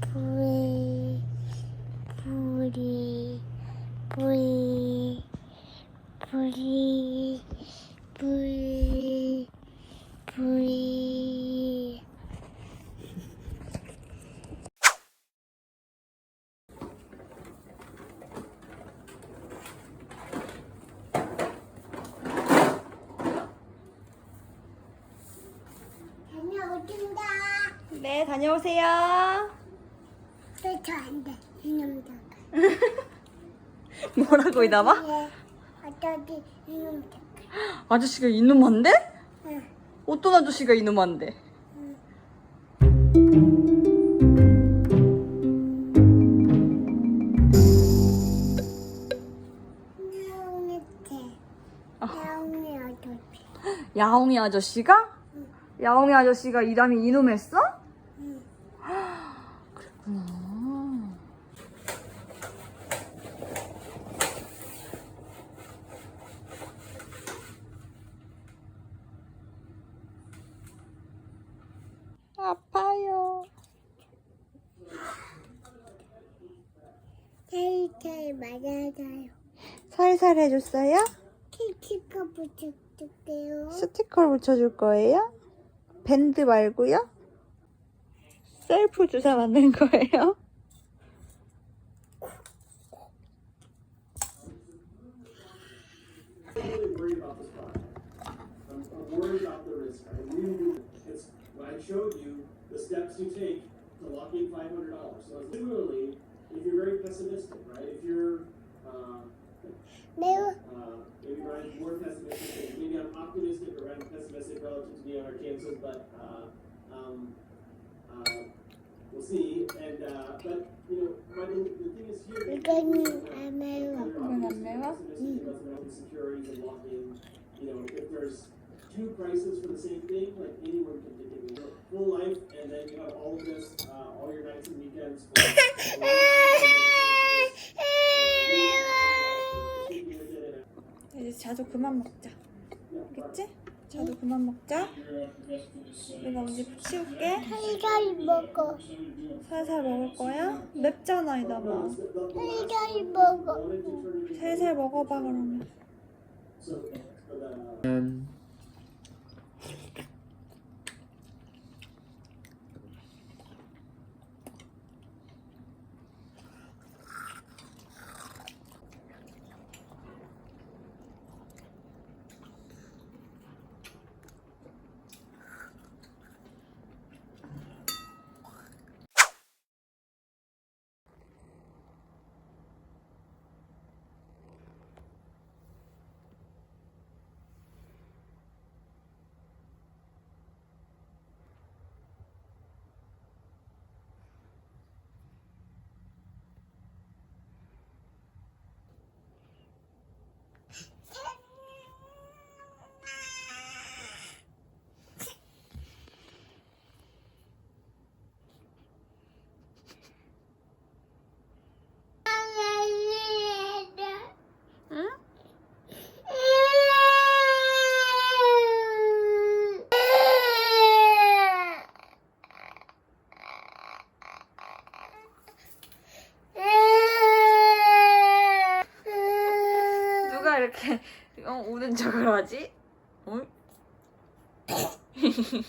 불이 불이 불이 불이 불이 불이 다녀오신다. 네, 다녀오세요. 저 안 돼 이놈들. 뭐라고 이나봐? 예, 어쩌지 이놈들. 아저씨가 이놈한데? 응. 어떤 아저씨가 이놈한데? 어쩌지. 야옹이 아저씨가? 야옹이 아저씨가 이담이 이놈했어? 응. 그랬구나. 아파요. 살살 맞아줘요. 살살 해줬어요? 키키가 붙여줄게요. 스티커를 붙여줄 거예요? 밴드 말고요? 셀프 주사 맞는 거예요? similarly, if you're very pessimistic, right? If you're, uh, They. Uh, Ryan's more pessimistic. Maybe I'm optimistic or Ryan's pessimistic relative to being on our campus, but uh, um, uh, we'll see. And uh, but you know, but the, the thing is here. We're going to America. We're Securities and lock in. You know, if there's two prices for the same thing, like anyone can think of it. Life, and then you have all of this, uh, all your nights and weekends. For, for 자두 그만 먹자. 알겠지? 자두 그만 먹자. 내가 언제 치울게. 살살 먹어. 살살 먹을 거야? 맵잖아, 이다봐. 살살 먹어. 살살 먹어봐, 그러면. So, but, uh, 응? 누가 이렇게 어, 우는 척을 하지? 어? 응?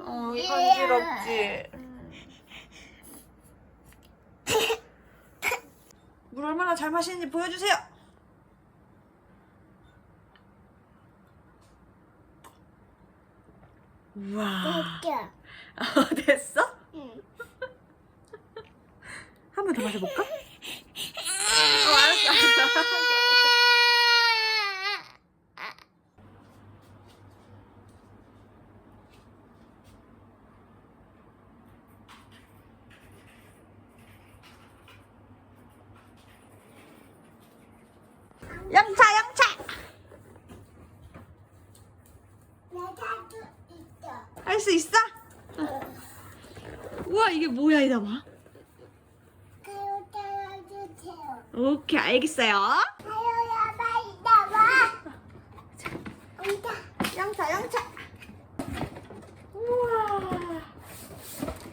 어, 간지럽지. 물 얼마나 잘 마시는지 보여주세요. 우와. 어, 됐어? 응. 한 번 더 마셔볼까? 어, 알았어, 알았어. 영차, 영차! 할 수 있어? 우와, 이게 뭐야, 이다 봐. 가요 따라주세요. 오케이, 알겠어요. 가요야 빨리 나와. 온다. 영차, 영차. 우와.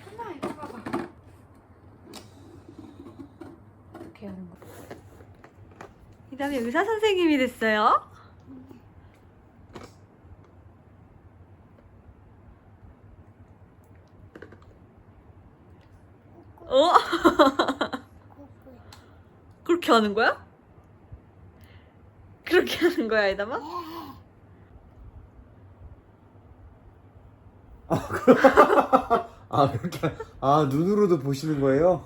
하나, 이 다음에 의사 선생님이 됐어요. 어? 그렇게 하는 거야? 그렇게 하는 거야, 이다마? 아 그렇게 아 눈으로도 보시는 거예요?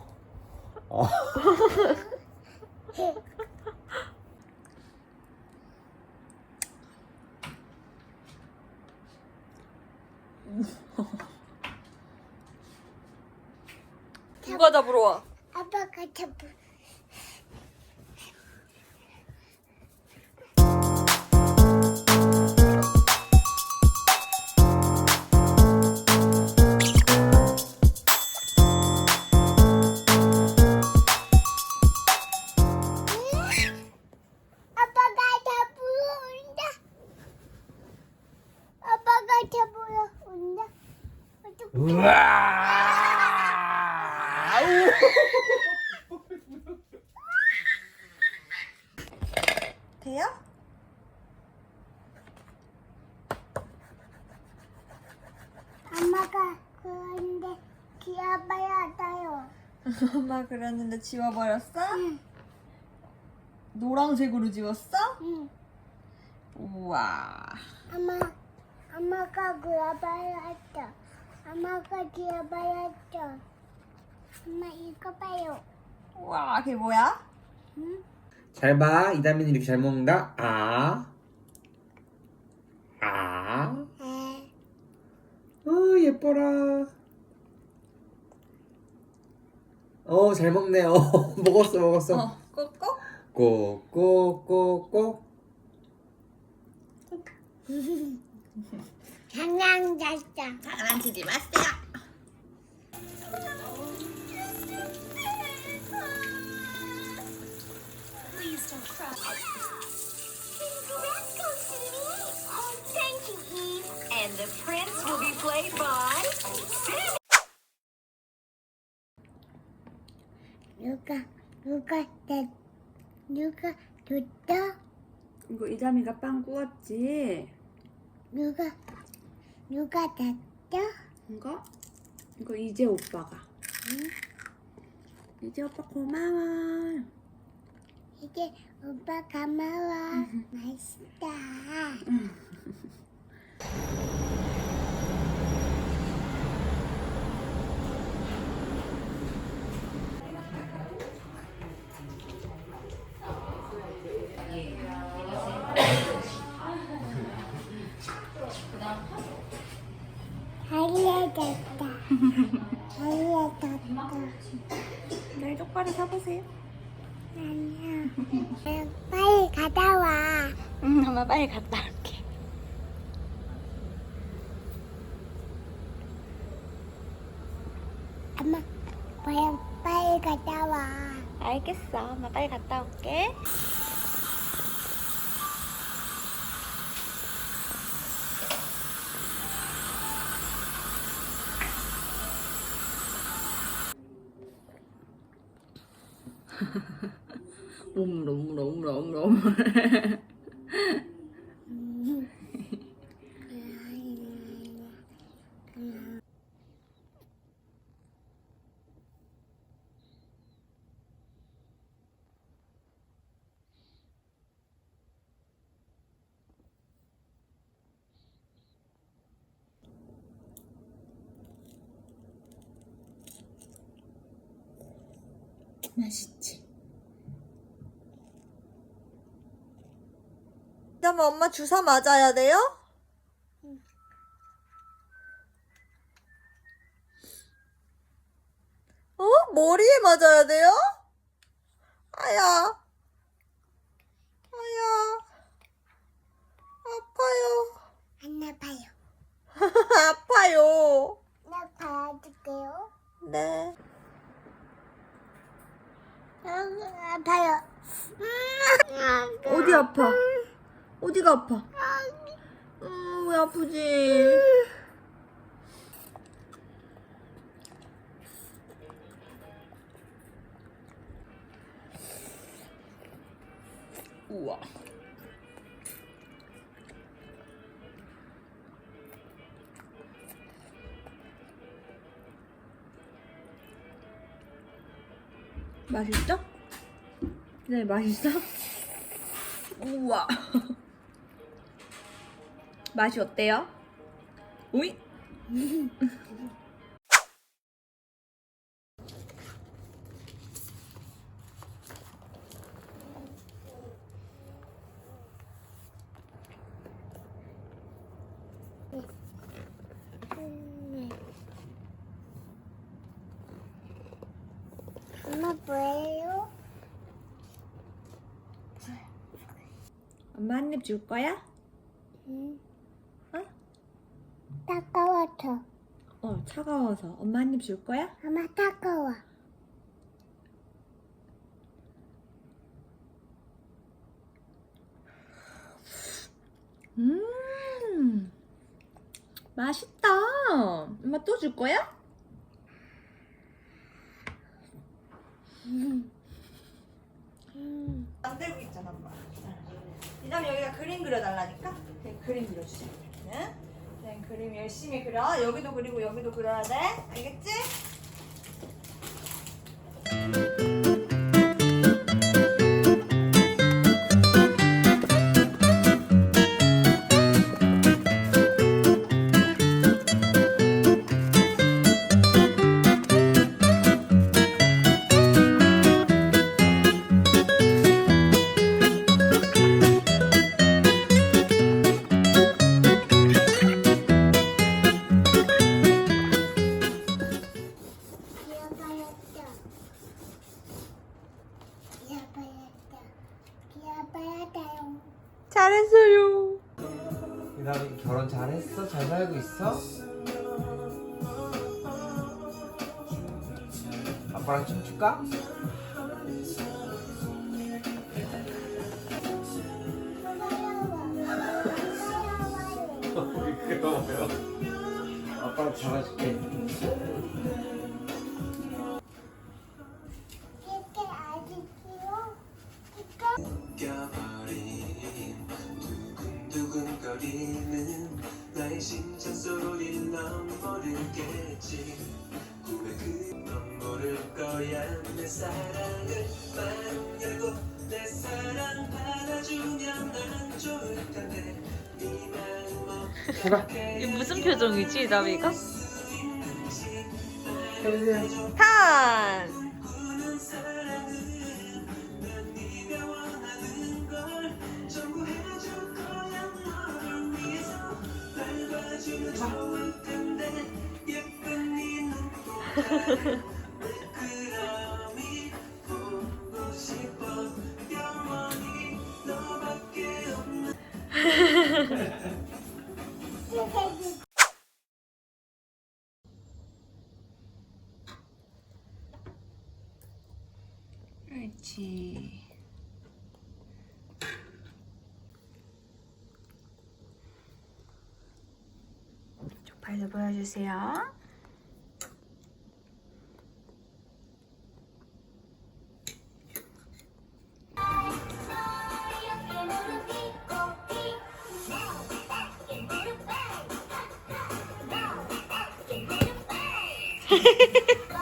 아. 누가 잡으러 와? 아빠가 아빠가 잡으러 온다. 아빠가 잡으러 온다. 우와. 돼요? 엄마가 그런데 기아봐야 돼요. 엄마 그랬는데 지워버렸어? 응. 노란색으로 지웠어? 응. 우와. 엄마, 엄마가 그려봐야 했어. 엄마가 기어봐야 했어. 엄마 이거 봐요. 우와, 그게 뭐야? 응? 잘 봐. 이다민이 이렇게 잘 먹는다. 아. 아. 에, 어 예뻐라. 어 잘 먹네. 어 먹었어 먹었어. 어, 꼭꼭? 꼭꼭꼭꼭. 장난잘장. 장난치지 마세요. 누가, 내, 누가 줬어? 이거 이담이가 빵 구웠지? 누가, 누가 줬어? 이거? 이거 이제 오빠가. 이제 오빠 고마워. 이제 오빠 고마워. 맛있다. 알려졌다. 날 똑바로 서보세요. 아니야. 빨리 갔다 와. 응, 엄마 빨리 갔다 올게. 엄마, 빨리, 빨리 갔다 와. 알겠어. 엄마 빨리 갔다 올게. 옴롬롬롬롬. 맛있지? 그러면 엄마 주사 맞아야 돼요? 어? 머리에 맞아야 돼요? 아야. 아야. 아파요. 안 아파요. 아파요. 나 봐줄게요. 네. 여기 아파요. 어디 아파? 어디가 아파? 음, 왜 아프지? 우와. 맛있어? 네, 맛있어? 우와. 맛이 어때요? 오이? 엄마 뭐예요? 엄마 한 입 줄 거야? 응. 어? 따가워서. 어, 차가워서. 엄마 한 입 줄 거야? 엄마 따가워. 음, 맛있다. 엄마 또 줄 거야? 만들고 있잖아, 엄마. 이 다음 여기다 그림 그려달라니까? 그림 그려주세요. 네? 그림 열심히 그려. 여기도 그리고 여기도 그려야 돼. 알겠지? 그거요. 아빠랑 잡아줄게. 이렇게 어떻게 이게 무슨 표정이지, 나비가? 해보세요. 탄! 꾸는 사랑은 난 네가 원하는 걸 전부 해줄 거야 너를 위해서 밟아주면 좋을 텐데 예쁜 네 눈보다 그럼이 보고 싶어 영원히 너밖에 없는 그 렇지. 쪽팔도 보여주세요.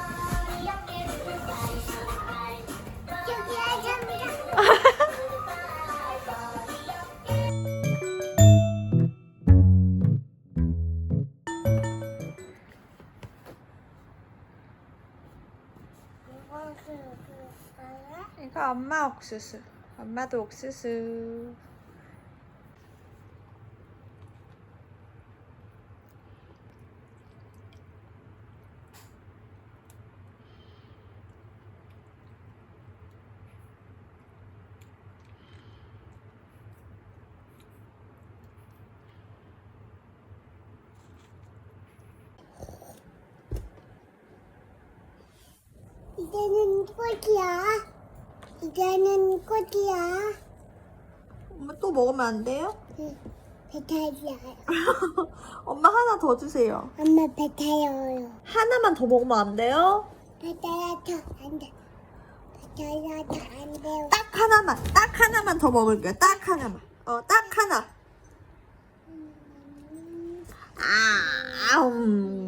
옥수수. 엄마도 옥수수. 이제는 꽃이야. 이제는 꽃이야. 엄마 또 먹으면 안 돼요? 배탈이야. 엄마 하나 더 주세요. 엄마 배탈이요. 하나만 더 먹으면 안 돼요? 배탈아서 안 돼. 저도 안 돼요. 딱 하나만, 딱 하나만 더 먹을게요. 딱 하나만. 어, 딱 하나. 아, 음.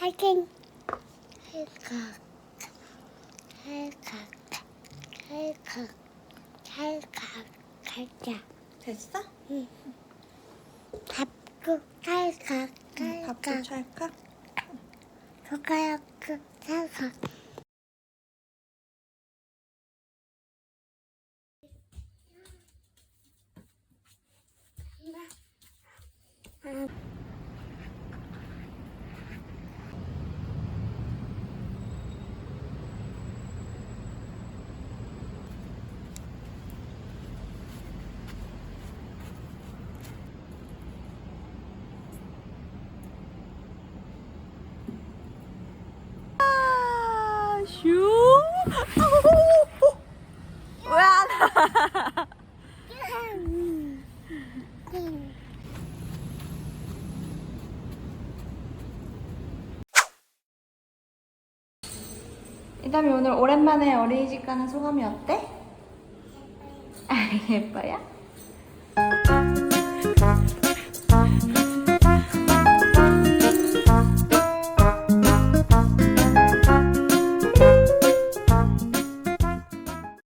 할킹. 할칵. 할칵. 할칵. 할칵. 갈자. 됐어? 밥국 할칵. 밥도 할칵. 찰까? 젓가락 할칵. 아, 슈. 왜안 와? 이담이 오늘 오랜만에 어린이집 가는 소감이 어때? 아, 예뻐요?